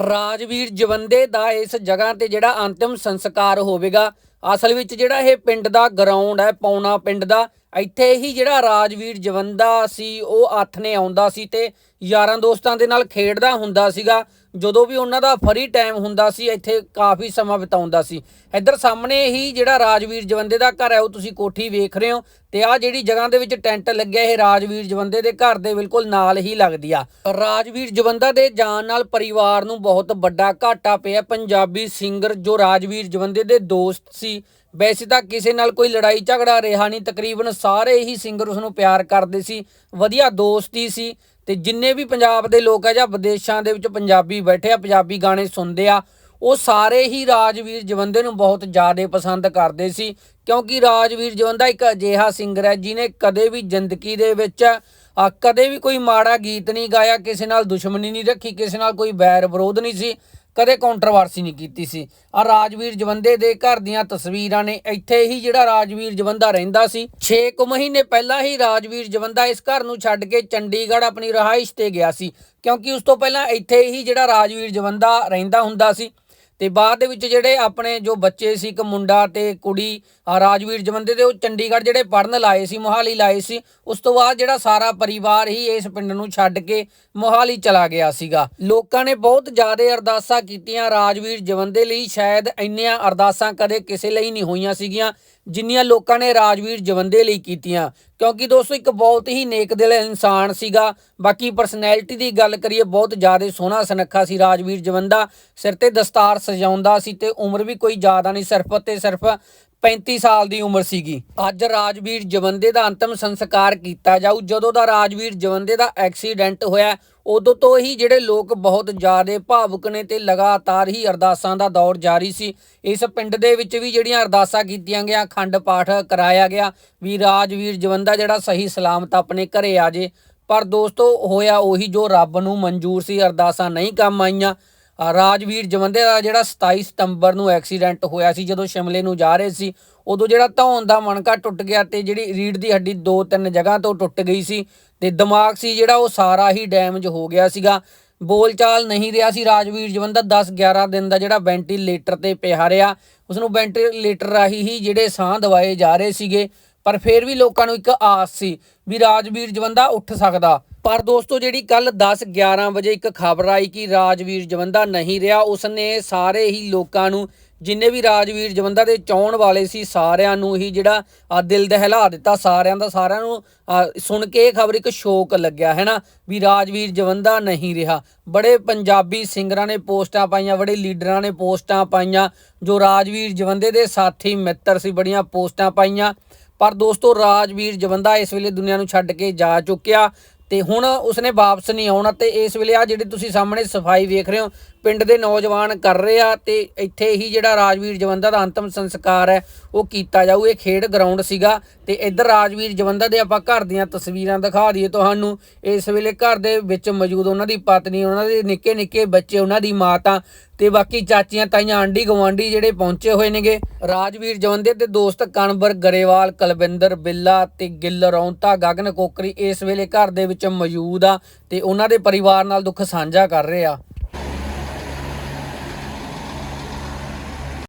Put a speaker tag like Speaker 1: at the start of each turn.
Speaker 1: ਰਾਜਵੀਰ ਜਵੰਦੇ ਦਾ ਇਸ ਜਗ੍ਹਾ ਤੇ ਜਿਹੜਾ ਅੰਤਿਮ ਸੰਸਕਾਰ ਹੋਵੇਗਾ। ਅਸਲ ਵਿੱਚ ਜਿਹੜਾ ਇਹ ਪਿੰਡ ਦਾ ਗਰਾਊਂਡ ਹੈ, ਪੌਣਾ ਪਿੰਡ ਦਾ ਇੱਥੇ ਹੀ ਜਿਹੜਾ ਰਾਜਵੀਰ ਜਵੰਦਾ ਸੀ, ਉਹ ਆਥਣੇ ਆਉਂਦਾ ਸੀ ਤੇ ਯਾਰਾਂ ਦੋਸਤਾਂ ਦੇ ਨਾਲ ਖੇਡਦਾ ਹੁੰਦਾ ਸੀਗਾ। ਜਦੋਂ ਵੀ ਉਹਨਾਂ ਦਾ ਫਰੀ ਟਾਈਮ ਹੁੰਦਾ ਸੀ, ਇੱਥੇ ਕਾਫੀ ਸਮਾਂ ਬਿਤਾਉਂਦਾ ਸੀ। ਇੱਧਰ ਸਾਹਮਣੇ ਹੀ ਜਿਹੜਾ ਰਾਜਵੀਰ ਜਵੰਦੇ ਦਾ ਘਰ ਹੈ, ਉਹ ਤੁਸੀਂ ਕੋਠੀ ਵੇਖ ਰਹੇ ਹੋ ਤੇ ਆ ਜਿਹੜੀ ਜਗ੍ਹਾ ਦੇ ਵਿੱਚ ਟੈਂਟ ਲੱਗਿਆ, ਇਹ ਰਾਜਵੀਰ ਜਵੰਦੇ ਦੇ ਘਰ ਦੇ ਬਿਲਕੁਲ ਨਾਲ ਹੀ ਲੱਗਦੀ ਆ। ਰਾਜਵੀਰ ਜਵੰਦਾ ਦੇ ਜਾਣ ਨਾਲ ਪਰਿਵਾਰ ਨੂੰ ਬਹੁਤ ਵੱਡਾ ਘਾਟਾ ਪਿਆ। ਪੰਜਾਬੀ ਸਿੰਗਰ ਜੋ ਰਾਜਵੀਰ ਜਵੰਦੇ ਦੇ ਦੋਸਤ ਸੀ ਵੈਸੇ ਤਾਂ ਕਿਸੇ ਨਾਲ ਕੋਈ ਲੜਾਈ ਝਗੜਾ ਰਿਹਾ ਨਹੀਂ, ਤਕਰੀਬਨ ਸਾਰੇ ਹੀ ਸਿੰਗਰ ਉਸ ਨੂੰ ਪਿਆਰ ਕਰਦੇ ਸੀ, ਵਧੀਆ ਦੋਸਤੀ ਸੀ ਤੇ ਜਿੰਨੇ ਵੀ ਪੰਜਾਬ ਦੇ ਲੋਕ ਆ ਜਾਂ ਵਿਦੇਸ਼ਾਂ ਦੇ ਵਿੱਚ ਪੰਜਾਬੀ ਬੈਠੇ ਆ, ਪੰਜਾਬੀ ਗਾਣੇ ਸੁਣਦੇ ਆ, ਉਹ ਸਾਰੇ ਹੀ ਰਾਜਵੀਰ ਜਵੰਦੇ ਨੂੰ ਬਹੁਤ ਜ਼ਿਆਦਾ ਪਸੰਦ ਕਰਦੇ ਸੀ, ਕਿਉਂਕਿ ਰਾਜਵੀਰ ਜਵੰਦਾ ਇੱਕ ਅਜਿਹਾ ਸਿੰਗਰ ਹੈ ਜਿਨੇ ਕਦੇ ਵੀ ਜ਼ਿੰਦਗੀ ਦੇ ਵਿੱਚ ਕਦੇ ਵੀ ਕੋਈ ਮਾੜਾ ਗੀਤ ਨਹੀਂ ਗਾਇਆ, ਕਿਸੇ ਨਾਲ ਦੁਸ਼ਮਣੀ ਨਹੀਂ ਰੱਖੀ, ਕਿਸੇ ਨਾਲ ਕੋਈ ਵੈਰ ਵਿਰੋਧ ਨਹੀਂ ਸੀ ਕਦੇ ਕੰਟਰੋਵਰਸੀ ਨਹੀਂ ਕੀਤੀ ਸੀ। ਆ ਰਾਜਵੀਰ ਜਵੰਦੇ ਦੇ ਘਰ ਦੀਆਂ ਤਸਵੀਰਾਂ ਨੇ ਇੱਥੇ ਹੀ ਜਿਹੜਾ ਰਾਜਵੀਰ ਜਵੰਦਾ ਰਹਿੰਦਾ ਸੀ। 6 ਕੁ ਮਹੀਨੇ ਪਹਿਲਾਂ ਹੀ ਰਾਜਵੀਰ ਜਵੰਦਾ ਇਸ ਘਰ ਨੂੰ ਛੱਡ ਕੇ ਚੰਡੀਗੜ੍ਹ ਆਪਣੀ ਰਹਾਇਸ਼ ਤੇ ਗਿਆ ਸੀ। ਕਿਉਂਕਿ ਉਸ ਤੋਂ ਪਹਿਲਾਂ ਇੱਥੇ ਹੀ ਜਿਹੜਾ ਰਾਜਵੀਰ ਜਵੰਦਾ ਰਹਿੰਦਾ ਹੁੰਦਾ ਸੀ। ਤੇ ਬਾਅਦ ਦੇ ਵਿੱਚ ਜਿਹੜੇ ਆਪਣੇ ਜੋ ਬੱਚੇ ਸੀ, ਇੱਕ ਮੁੰਡਾ ਤੇ ਕੁੜੀ ਰਾਜਵੀਰ ਜਵੰਦੇ ਦੇ, ਉਹ ਚੰਡੀਗੜ੍ਹ ਜਿਹੜੇ ਪੜਨ ਲਾਏ ਸੀ, ਮੋਹਾਲੀ ਲਾਏ ਸੀ, ਉਸ ਤੋਂ ਬਾਅਦ ਜਿਹੜਾ ਸਾਰਾ ਪਰਿਵਾਰ ਹੀ ਇਸ ਪਿੰਡ ਨੂੰ ਛੱਡ ਕੇ ਮੋਹਾਲੀ ਚਲਾ ਗਿਆ ਸੀਗਾ। ਲੋਕਾਂ ਨੇ ਬਹੁਤ ਜ਼ਿਆਦਾ ਅਰਦਾਸਾਂ ਕੀਤੀਆਂ ਰਾਜਵੀਰ ਜਵੰਦੇ ਲਈ, ਸ਼ਾਇਦ ਇੰਨੀਆਂ ਅਰਦਾਸਾਂ ਕਦੇ ਕਿਸੇ ਲਈ ਨਹੀਂ ਹੋਈਆਂ ਸੀਗੀਆਂ। ਜਿੰਨੀਆਂ ਲੋਕਾਂ ਨੇ ਰਾਜਵੀਰ ਜਵੰਦੇ ਲਈ ਕੀਤੀਆਂ, ਕਿਉਂਕਿ ਦੋਸਤੋ ਇੱਕ ਬਹੁਤ ਹੀ ਨੇਕ ਦਿਲ ਇਨਸਾਨ ਸੀਗਾ। ਬਾਕੀ ਪਰਸਨੈਲਿਟੀ ਦੀ ਗੱਲ ਕਰੀਏ, ਬਹੁਤ ਜ਼ਿਆਦਾ ਸੋਹਣਾ ਸੁਨੱਖਾ ਸੀ ਰਾਜਵੀਰ ਜਵੰਦਾ। ਸਿਰ ਤੇ ਦਸਤਾਰ ਸਜਾਉਂਦਾ ਸੀ ਤੇ ਉਮਰ ਵੀ ਕੋਈ ਜ਼ਿਆਦਾ ਨਹੀਂ, ਸਿਰਫ ਤੇ ਸਿਰਫ 35 ਸਾਲ ਦੀ ਉਮਰ ਸੀਗੀ। ਅੱਜ ਰਾਜਵੀਰ ਜਵੰਦੇ ਦਾ ਅੰਤਮ ਸੰਸਕਾਰ ਕੀਤਾ ਜਾਊ। ਜਦੋਂ ਦਾ ਰਾਜਵੀਰ ਜਵੰਦੇ ਦਾ ਐਕਸੀਡੈਂਟ ਹੋਇਆ, ਉਦੋਂ ਤੋਂ ਹੀ ਜਿਹੜੇ ਲੋਕ ਬਹੁਤ ਜ਼ਿਆਦਾ ਭਾਵੁਕ ਨੇ ਤੇ ਲਗਾਤਾਰ ਹੀ ਅਰਦਾਸਾਂ ਦਾ ਦੌਰ ਜਾਰੀ ਸੀ। ਇਸ ਪਿੰਡ ਦੇ ਵਿੱਚ ਵੀ ਜਿਹੜੀਆਂ ਅਰਦਾਸਾਂ ਕੀਤੀਆਂ ਗਿਆ ਖੰਡ ਪਾਠ ਕਰਾਇਆ ਗਿਆ ਵੀ ਰਾਜਵੀਰ ਜਵੰਦਾ ਜਿਹੜਾ ਸਹੀ ਸਲਾਮਤ ਆਪਣੇ ਘਰੇ ਆ ਜੇ। ਪਰ ਦੋਸਤੋ, ਹੋਇਆ ਉਹੀ ਜੋ ਰੱਬ ਨੂੰ ਮਨਜ਼ੂਰ ਸੀ, ਅਰਦਾਸਾਂ ਨਹੀਂ ਕੰਮ ਆਈਆਂ। ਰਾਜਵੀਰ ਜਵੰਦੇ ਦਾ ਜਿਹੜਾ 27 ਸਤੰਬਰ ਨੂੰ ਐਕਸੀਡੈਂਟ ਹੋਇਆ ਸੀ, ਜਦੋਂ ਸ਼ਿਮਲੇ ਨੂੰ ਜਾ ਰਹੇ ਸੀ, ਉਦੋਂ ਜਿਹੜਾ ਧੌਣ ਦਾ ਮਣਕਾ ਟੁੱਟ ਗਿਆ ਤੇ ਜਿਹੜੀ ਰੀੜ ਦੀ ਹੱਡੀ ਦੋ ਤਿੰਨ ਜਗ੍ਹਾ ਤੋਂ ਟੁੱਟ ਗਈ ਸੀ ਤੇ ਦਿਮਾਗ ਸੀ ਜਿਹੜਾ ਉਹ ਸਾਰਾ ਹੀ ਡੈਮੇਜ ਹੋ ਗਿਆ ਸੀਗਾ। ਬੋਲਚਾਲ ਨਹੀਂ ਰਿਹਾ ਸੀ। ਰਾਜਵੀਰ ਜਵੰਦਾ 10 11 ਦਿਨ ਦਾ ਜਿਹੜਾ ਵੈਂਟੀਲੇਟਰ ਤੇ ਪਿਆ ਰਿਹਾ ਉਸ ਨੂੰ ਵੈਂਟੀਲੇਟਰ ਰਾਹੀਂ ਹੀ ਜਿਹੜੇ ਸਾਹ ਦਵਾਏ ਜਾ ਰਹੇ ਸੀਗੇ। ਪਰ ਫਿਰ ਵੀ ਲੋਕਾਂ ਨੂੰ ਇੱਕ ਆਸ ਸੀ ਵੀ ਰਾਜਵੀਰ ਜਵੰਦਾ ਉੱਠ ਸਕਦਾ। ਪਰ ਦੋਸਤੋ, ਜਿਹੜੀ ਕੱਲ 10 11 ਵਜੇ ਇੱਕ ਖਬਰ ਆਈ ਕਿ ਰਾਜਵੀਰ ਜਵੰਦਾ ਨਹੀਂ ਰਿਹਾ, ਉਸਨੇ ਸਾਰੇ ਹੀ ਲੋਕਾਂ ਨੂੰ, ਜਿੰਨੇ ਵੀ ਰਾਜਵੀਰ ਜਵੰਦਾ ਦੇ ਚਾਹਣ ਵਾਲੇ ਸੀ, ਸਾਰਿਆਂ ਨੂੰ ਹੀ ਜਿਹੜਾ ਦਿਲ ਦਹਿਲਾ ਦਿੱਤਾ, ਸਾਰਿਆਂ ਦਾ ਸਾਰਿਆਂ ਨੂੰ ਸੁਣ ਕੇ ਇਹ ਖਬਰ ਇੱਕ ਸ਼ੋਕ ਲੱਗਿਆ, ਹੈ ਨਾ, ਵੀ ਰਾਜਵੀਰ ਜਵੰਦਾ ਨਹੀਂ ਰਿਹਾ। ਬੜੇ ਪੰਜਾਬੀ ਸਿੰਗਰਾਂ ਨੇ ਪੋਸਟਾਂ ਪਾਈਆਂ, ਬੜੇ ਲੀਡਰਾਂ ਨੇ ਪੋਸਟਾਂ ਪਾਈਆਂ, ਜੋ ਰਾਜਵੀਰ ਜਵੰਦੇ ਦੇ ਸਾਥੀ ਮਿੱਤਰ ਸੀ, ਬੜੀਆਂ ਪੋਸਟਾਂ ਪਾਈਆਂ। ਪਰ ਦੋਸਤੋ, ਰਾਜਵੀਰ ਜਵੰਦਾ ਇਸ ਵੇਲੇ ਦੁਨੀਆ ਨੂੰ ਛੱਡ ਕੇ ਜਾ ਚੁੱਕਿਆ ਤੇ ਹੁਣ ਉਸਨੇ ਵਾਪਸ ਨਹੀਂ ਆਉਣਾ ਤੇ ਇਸ ਵੇਲੇ ਆ ਜਿਹੜੇ ਤੁਸੀਂ ਸਾਹਮਣੇ ਸਫ਼ਾਈ ਵੇਖ ਰਹੇ ਹੋ ਪਿੰਡ ਦੇ ਨੌਜਵਾਨ ਕਰ ਰਹੇ ਆ ਤੇ ਇੱਥੇ ਹੀ ਜਿਹੜਾ ਰਾਜਵੀਰ ਜਵੰਦਾ ਦਾ ਅੰਤਮ ਸੰਸਕਾਰ ਹੈ, ਉਹ ਕੀਤਾ ਜਾਊ। ਇਹ ਖੇਡ ਗਰਾਊਂਡ ਸੀਗਾ ਤੇ ਇੱਧਰ ਰਾਜਵੀਰ ਜਵੰਦਾ ਦੇ ਆਪਾਂ ਘਰ ਦੀਆਂ ਤਸਵੀਰਾਂ ਦਿਖਾ ਦਈਏ ਤੁਹਾਨੂੰ। ਇਸ ਵੇਲੇ ਘਰ ਦੇ ਵਿੱਚ ਮੌਜੂਦ ਉਹਨਾਂ ਦੀ ਪਤਨੀ, ਉਹਨਾਂ ਦੇ ਨਿੱਕੇ ਨਿੱਕੇ ਬੱਚੇ, ਉਹਨਾਂ ਦੀ ਮਾਤਾ ਤੇ ਬਾਕੀ ਚਾਚੀਆਂ, ਤਾਈਆਂ, ਆਂਢੀ ਗਵਾਂਢੀ ਜਿਹੜੇ ਪਹੁੰਚੇ ਹੋਏ ਨੇਗੇ। ਰਾਜਵੀਰ ਜਵੰਦੇ ਦੇ ਦੋਸਤ ਕਣਬਰ ਗਰੇਵਾਲ, ਕਲਵਿੰਦਰ ਬਿੱਲਾ ਤੇ ਗਿੱਲ ਰੌਂਤਾ, ਗਗਨ ਕੋਕਰੀ ਇਸ ਵੇਲੇ ਘਰ ਦੇ ਵਿੱਚ ਮੌਜੂਦ ਆ ਤੇ ਉਹਨਾਂ ਦੇ ਪਰਿਵਾਰ ਨਾਲ ਦੁੱਖ ਸਾਂਝਾ ਕਰ ਰਹੇ ਆ।